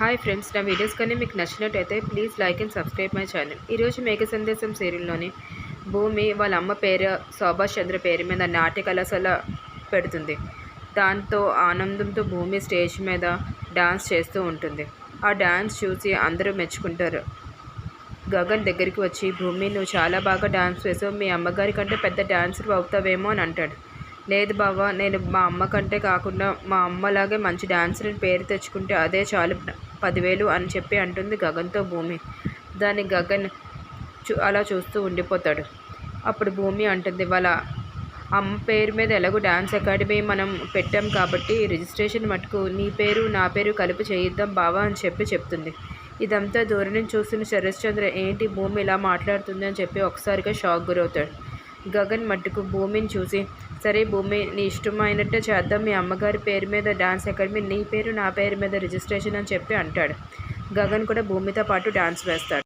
Hi friends నా videos కానీ మీకు నచ్చినట్టయితే please like and subscribe my channel ఈరోజు మేఘ సందేశం సీరియల్లోని భూమి వాళ్ళ అమ్మ పేరు శోభాష్ చంద్ర పేరు మీద నాట్య కళాశాల పెడుతుంది. దాంతో ఆనందంతో భూమి స్టేజ్ మీద డాన్స్ చేస్తూ ఉంటుంది. ఆ డాన్స్ చూసి అందరూ మెచ్చుకుంటారు. గగన్ దగ్గరికి వచ్చి భూమి నువ్వు చాలా బాగా డాన్స్ వేసావు. మీ అమ్మగారి కంటే పెద్ద డాన్సర్ అవుతావేమో అని అంటాడు. లేదు బావా నేను మా అమ్మ కంటే కాకుండా మా అమ్మలాగే మంచి డాన్సర్ అని పేరు తెచ్చుకుంటే అదే చాలు పదివేలు అని చెప్పి అంటుంది గగన్తో భూమి. దాన్ని గగన్ చూ అలా చూస్తూ ఉండిపోతాడు. అప్పుడు భూమి అంటుంది వాళ్ళ అమ్మ పేరు మీద ఎలాగో డ్యాన్స్ అకాడమీ మనం పెట్టాం కాబట్టి రిజిస్ట్రేషన్ మటుకు నీ పేరు నా పేరు కలిపి చేయిద్దాం బావా అని చెప్పి చెప్తుంది. ఇదంతా దూరం నుంచి చూస్తున్న శరశ్చంద్ర ఏంటి భూమి ఇలా మాట్లాడుతుంది అని చెప్పి ఒకసారిగా షాక్ గురవుతాడు. గగన్ మట్టుకు భూమిని చూసి సరే భూమి నీ ఇష్టమైనట్టే చేద్దాం. మీ అమ్మగారి పేరు మీద డాన్స్ అకాడమీ నీ పేరు నా పేరు మీద రిజిస్ట్రేషన్ అని చెప్పి అంటాడు. గగన్ కూడా భూమితో పాటు డాన్స్ వేస్తాడు.